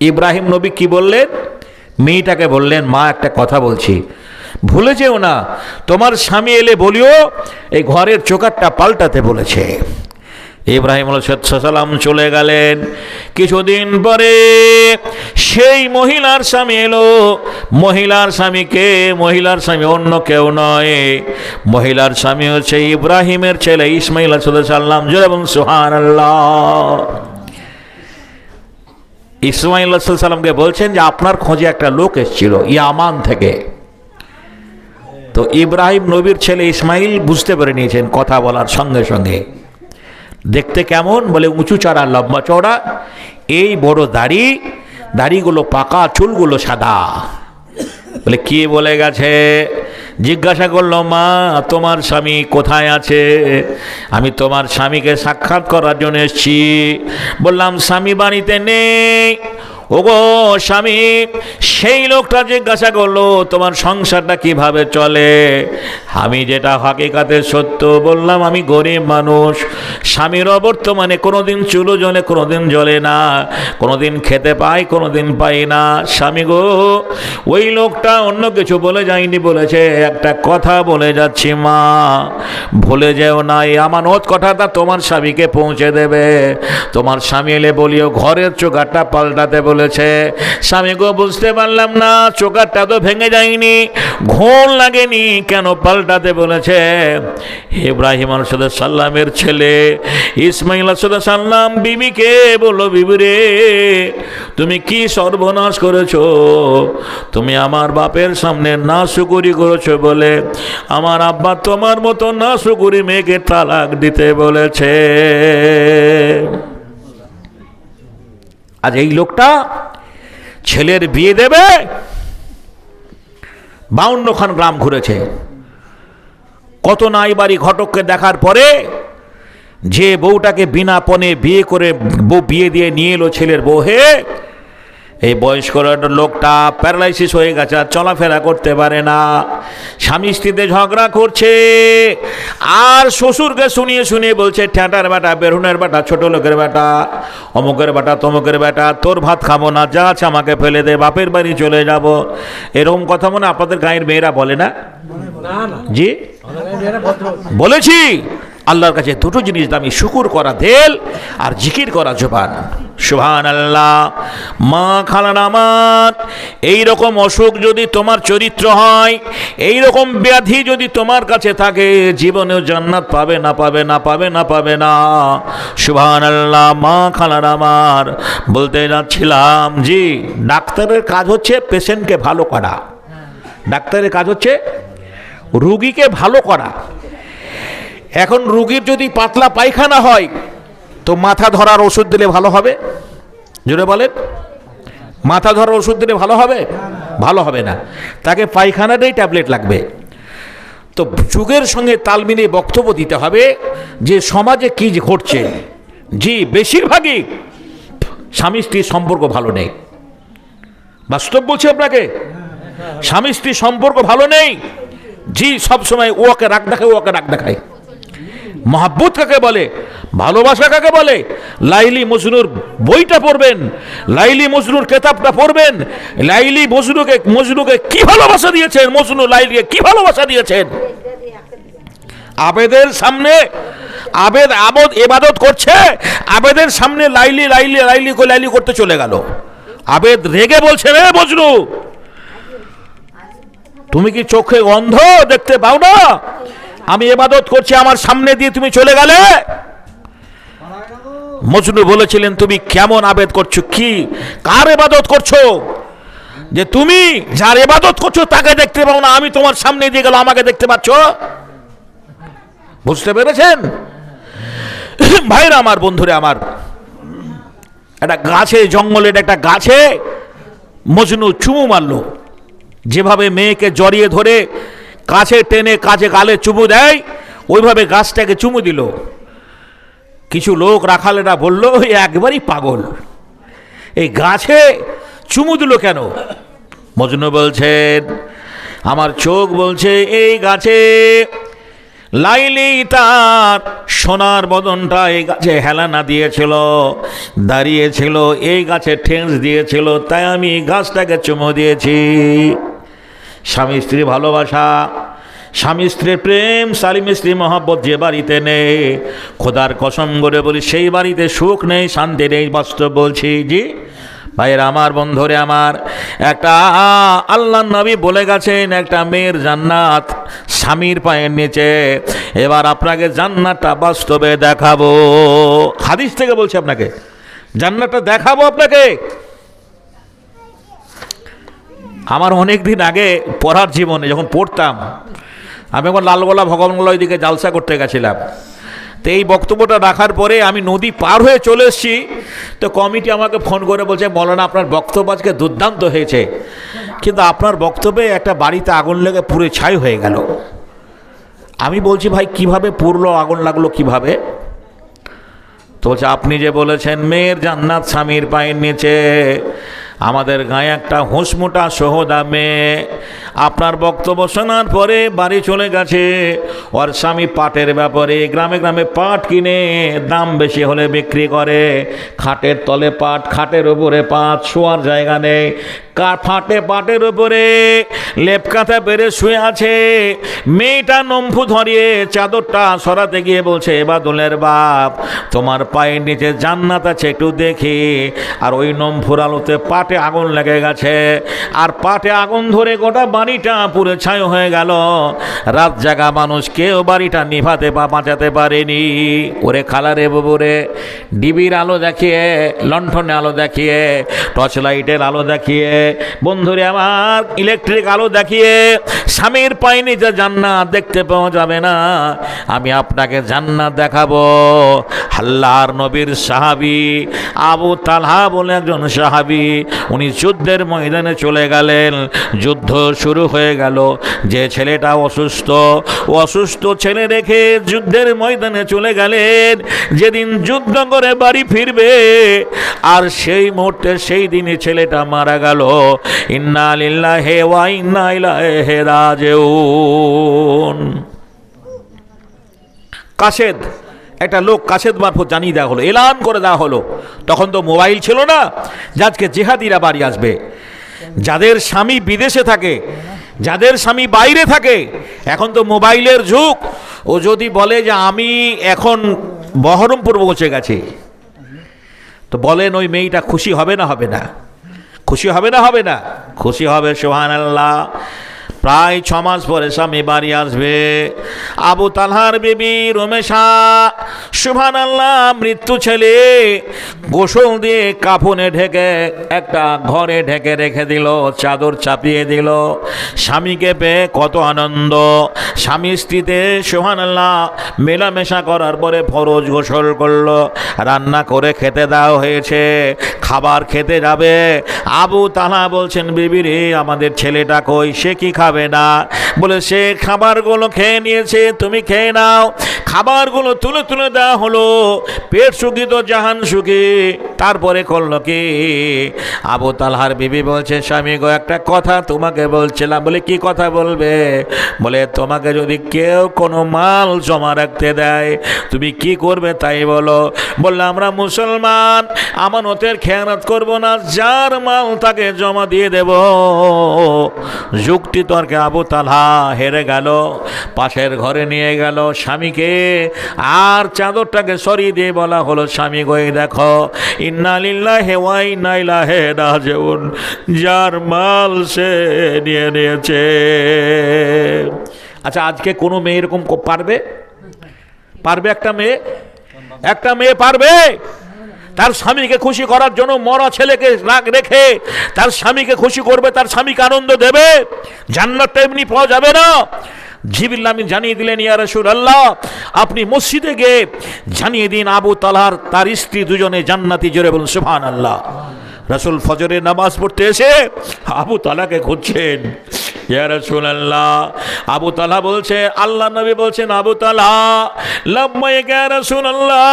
ইব্রাহিম নবী কি বললেন? মেয়েটাকে বললেন, মা, একটা কথা বলছি। ভুলে যেও না, তোমার স্বামী এলে বলিও, এই ঘরের চোকারটা পাল্টাতে বলেছে। ইব্রাহিম সালাম চলে গেলেন। কিছুদিন পরে সেই মহিলার স্বামী এলো। মহিলার স্বামীকে, মহিলার স্বামী অন্য কেউ নয়। মহিলার স্বামী হচ্ছে ইব্রাহিমের ছেলে ইসমাইল সাল্লাম জোরে সুহান আল্লাহ ইসমাইল সাল্লামকে বলছেন যে আপনার খোঁজে একটা লোক এসেছিল ইয়ামান থেকে। তো ইব্রাহিম নবীর ছেলে ইসমাইল বুঝতে পেরে নিয়েছেন কথা বলার সঙ্গে সঙ্গে। দেখতে কেমন? বলে উঁচু চড়া লম্বা চড়া এই বড় দাড়ি, দাড়িগুলো পাকা, চুলগুলো সাদা। বলে, কি বলে গেছে? জিজ্ঞাসা করল, মা, তোমার স্বামী কোথায় আছে? আমি তোমার স্বামীকে সাক্ষাৎ করার জন্য এসেছি। বললাম, স্বামী বাড়িতে নেই। ওগো স্বামী, সেই লোকটা জিজ্ঞাসা করল, তোমার সংসারটা কীভাবে চলে? আমি যেটা হাকিকাতে সত্য বললাম, আমি গরিব মানুষ। স্বামীর অবর্তমানে কোনোদিন চুলো জ্বলে, কোনোদিন জ্বলে না। কোনোদিন খেতে পাই, কোনোদিন পাই না। স্বামী গো, ওই লোকটা অন্য কিছু বলে যায়নি, বলেছে, একটা কথা বলে যাচ্ছি মা, ভুলে যেও না, এই আমানত কথাটা তোমার স্বামীকে পৌঁছে দেবে। তোমার স্বামী এলে বলিও, ঘরের চোগারটা পাল্টাতে বলেছে, স্বামী গো, বুঝতে পারলাম না চোগারটা তো ভেঙে যায়নি ঘোল লাগেনি, কেন পাল্টাতে বলেছে? ইব্রাহিম আলসাদ সাল্লামের ছেলে, ইসমাইল আলসাদ সাল্লাম বিবিকে বলো বিবি রে, তুমি কি সর্বনাশ করেছ? তুমি আমার বাপের সামনে না শুকুরি করেছ বলে, আমার আব্বা তোমার মতো না শুকুরি মেয়েকে তালাক দিতে বলেছে। আজ এই লোকটা ছেলের বিয়ে দেবে। বাউন্নখান গ্রাম ঘুরেছে। কত নাই বাড়ি ঘটককে দেখার পরে যে বউটাকে বিনা পনে বিয়ে করে বউ বিয়ে দিয়ে নিয়ে এলো ছেলের বউ হে এই বয়স্ক লোকটা প্যারালাইসিস হয়ে গেছে আর চলাফেরা করতে পারে না। স্বামী স্ত্রীতে ঝগড়া করছে আর শ্বশুরকে শুনিয়ে শুনিয়ে বলছে ঠ্যাঁটার বেটা বেরুনের বেটা ছোট লোকের বেটা অমুকের বেটা তমুকের বেটা তোর ভাত খাব না যা আছে আমাকে ফেলে দে বাপের বাড়ি চলে যাব। এরকম কথা মনে আপনাদের গাঁয়ের মেয়েরা বলে না? জি? বলেছি। আল্লাহর কাছে দুটো জিনিস দামি শুকুর করা দেল আর জিকির করা জবান। সুহান আল্লাহ মা খালান আমার এই রকম অসুখ যদি তোমার চরিত্র হয় এই রকম ব্যাধি যদি তোমার কাছে থাকে, জীবনেও জান্নাত পাবে না পাবে না পাবে না পাবে না। সুহান আল্লাহ মা খালান আমার, বলতে যাচ্ছিলাম, জি, ডাক্তারের কাজ হচ্ছে পেশেন্টকে ভালো করা। ডাক্তারের কাজ হচ্ছে রুগীকে ভালো করা। এখন রুগীর যদি পাতলা পায়খানা হয়, তো মাথা ধরার ওষুধ দিলে ভালো হবে? জোরে বলেন। মাথা ধরার ওষুধ দিলে ভালো হবে? ভালো হবে না। তাকে পায়খানাটাই ট্যাবলেট লাগবে। তো যুগের সঙ্গে তাল মিলিয়ে বক্তব্য দিতে হবে যে সমাজে কী ঘটছে। জি, বেশিরভাগই স্বামী স্ত্রীর সম্পর্ক ভালো নেই। বাস্তব বলছি আপনাকে? স্বামী স্ত্রীর সম্পর্ক ভালো নেই। জি, সবসময় ওকে রাগ দেখায় ওকে রাগ দেখায়। মহাব্বত কাকে বলে? ভালোবাসা কাকে বলে? লাইলি মজনুর বইটা পড়বেন। লাইলি মজনুর কেতাবটা পড়বেন। লাইলি মজনুকে মজনুকে কি ভালোবাসা দিয়েছেন? মজনু লাইলিকে কি ভালোবাসা দিয়েছেন? আবেদের সামনে আবেদ আবদ এবাদত করছে। আবেদের সামনে লাইলি লাইলি লাইলি করে লাইলি করতে চলে গেল। আবেদ রেগে বলছে, রে মজনু, তুমি কি চোখে অন্ধ দেখতে পাও না? আমি এবাদত করছি, আমার সামনে দিয়ে তুমি চলে গেলে। মজনু বলেছিলেন, তুমি কেমন আবেদ করছ? কি? কার এবাদত করছ? যে তুমি যার এবাদত করছ, তাকে দেখতে পাও না, আমি তোমার সামনে দিয়ে গেল আমাকে দেখতে পাচ্ছ? বুঝতে পেরেছেন? ভাইরা আমার, বন্ধুরে আমার, একটা গাছে জঙ্গলের একটা গাছে মজনু চুমু মারলো। যেভাবে মেয়েকে জড়িয়ে ধরে কাছে টেনে কাছে গালে চুমু দেয়। ওইভাবে গাছটাকে চুমু দিল। কিছু লোক রাখালেরা বলল "এ একবারই পাগল। এই গাছে চুমু দিল কেন? মজনু বলছেন, আমার চোখ বলছে, এই গাছে লাইলি তার সোনার বদনটা এই গাছে হেলানা দিয়েছিল, দাঁড়িয়েছিল, এই গাছে ঠেঁস দিয়েছিল, তাই আমি গাছটাকে চুমো দিয়েছি। স্বামী স্ত্রী ভালোবাসা, স্বামী স্ত্রীর প্রেম স্বামী স্ত্রী মহব্বত যে বাড়িতে নেই, খোদার কসম করে বলি, সেই বাড়িতে সুখ নেই, শান্তি নেই বাস্তব বলছি, জি? ভাইয়ের আমার, বন্ধুরে আমার, একটা আল্লাহ নবী বলে গেছেন, একটা মেয়ের জান্নাত স্বামীর পায়ের নিচে, এবার আপনাকে জান্নাতটা বাস্তবে দেখাবো। হাদিস থেকে বলছি আপনাকে, জান্নাতটা দেখাবো আপনাকে। আমার অনেক দিন আগে পড়ার জীবনে যখন পড়তাম, আমি একবার লালগোলা ভগবানগোলা দিকে জালসা করতে গেছিলাম। তো এই বক্তব্যটা রাখার পরে আমি নদী পার হয়ে চলে এসেছি। তো কমিটি আমাকে ফোন করে বলছে, মৌলানা, আপনার বক্তব্য আজকে দুর্দান্ত হয়েছে। কিন্তু আপনার বক্তব্যে একটা বাড়িতে আগুন লেগে পুরে ছাই হয়ে গেল। আমি বলছি, ভাই, কীভাবে পুরলো আগুন লাগল কীভাবে? তো বলছে, আপনি যে বলেছেন, মেয়ের জান্নাত স্বামীর পায়ের নিচে আমাদের গায়ে একটা হুঁসমোটা সহদা মেয়ে আপনার বক্তব্য শোনার পরে বাড়ি চলে গেছে। ওর স্বামী পাটের ব্যাপারে গ্রামে গ্রামে পাট কিনে দাম বেশি হলে বিক্রি করে। খাটের তলে পাট, খাটের উপরে পাট, শোয়ার জায়গা নেই। ফাটে পাটের উপরে লেপ কাঁথা পেরে শুয়ে আছে। মেয়েটা নম্ফু ধরিয়ে চাদরটা সরাতে গিয়ে বলছে বাদলের বাপ, তোমার পায়ের নিচে জান্নাত আছে, একটু দেখি। আর ওই নম্ফুর আলোতে পাটে আগুন লেগে গেছে। আর পাটে আগুন ধরে গোটা বাড়িটা পুরে ছাই হয়ে গেল। রাত জাগা মানুষ কেউ বাড়িটা নিভাতে বা বাঁচাতে পারেনি। ওরে খালারে ববুরে ডিবির আলো দেখিয়ে, লণ্ঠনে আলো দেখিয়ে, টর্চ লাইটের আলো দেখিয়ে, বন্ধুরে আমার, ইলেকট্রিক আলো দেখিয়ে, স্বামীর পাইনি যে জান্নাত দেখতে পাওয়া যাবে না। আমি আপনাকে জান্নাত দেখাবো। হাল্লার নবীর সাহাবি, আবু তালহা বলে একজন সাহাবি, উনি যুদ্ধের ময়দানে চলে গেলেন। যুদ্ধ শুরু হয়ে গেল। যে ছেলেটা অসুস্থ অসুস্থ ছেলে রেখে যুদ্ধের ময়দানে চলে গেলেন। যেদিন যুদ্ধ করে বাড়ি ফিরবে, আর সেই মুহূর্তে সেই দিনই ছেলেটা মারা গেল। ইন্না লিল্লাহি ওয়া ইন্না ইলাইহি রাজিউন। কাশেদ, একটা লোক কাশেদ মারফত জানিয়ে দেওয়া হলো, এলান করে দেওয়া হলো। তখন তো মোবাইল ছিল না, যে আজকে জেহাদিরা বাড়ি আসবে। যাদের স্বামী বিদেশে থাকে, যাদের স্বামী বাইরে থাকে, এখন তো মোবাইলের যুগ। ও যদি বলে যে আমি এখন বহরমপুর পৌঁছে গেছি, তো বলেন ওই মেয়েটা খুশি হবে না হবে না? খুশি হবে না হবে না? খুশি হবে সোহান আল্লাহ প্রায় ছ মাস পরে স্বামী বাড়ি আসবে। আবু তালহার বেবি রমেশা সুভান আল্লাহ মৃত্যু ছেলে, গোসল দিয়ে কাফনে ঢেকে, একটা ঘরে ঢেকে রেখে দিল, চাদর চাপিয়ে দিল। স্বামীকে পেয়ে কত আনন্দ। স্বামী স্ত্রীতে সোহান আল্লাহ মেলামেশা করার পরে ফরজ গোসল করল। রান্না করে খেতে দেওয়া হয়েছে, খাবার খেতে যাবে। আবু তালা বলছেন, বিবি রে, আমাদের ছেলেটা কই, সে কি খাবে? না। বলে সে খাবারগুলো খেয়ে নিয়েছে, তুমি খেয়ে নাও। খাবারগুলো তুলে তুলে দেওয়া হলো, পেট সুখী তো জাহান সুখী তারপরে করল কি? আবু তালহার বিবি বলছে, স্বামী গো, একটা কথা তোমাকে বলছিলাম। বলে, কি কথা বলবে? বলে, তোমাকে যদি কেউ কোনো মাল জমা রাখতে দেয়, তুমি কি করবে তাই বলো? বললে, আমরা মুসলমান, আমানতের খেয়ানত করব না, যার মাল তাকে জমা দিয়ে দেব। যুক্তি তর্কে আবু তালহা হেরে গেল, পাশের ঘরে নিয়ে গেল স্বামীকে। আর চাদরটাকে সরিয়ে দিয়ে বলা হলো, স্বামী গই দেখো ইন্নালিল্লাহ হেওয়াই নাইলা হে রাজেউন। যার মাল সে নিয়ে নিয়েছে। আচ্ছা আজকে কোনো মেয়ে এরকম পারবে? পারবে একটা মেয়ে? একটা মেয়ে পারবে? তার স্বামীকে খুশি করার জন্য মরা ছেলেকে রেখে তার স্বামীকে খুশি করবে, তার স্বামীকে আনন্দ দেবে। জান্নাতটা এমনি পাওয়া যাবে না। জিবিল্লা আমি জানিয়ে দিলেন, ইয়া রসুল আল্লাহ আপনি মসজিদে গিয়ে জানিয়ে দিন, আবু তালার তার স্ত্রী দুজনে জান্নাতি জোরে বলুন সুফান আল্লাহ রসুল ফজরের নামাজ পড়তে এসে আবু তালাকে খুঁজছেন। আবু তালা বলছে, আল্লাহ নবী বলছেন, আবু তালা লাম্মাইক রসুল আল্লাহ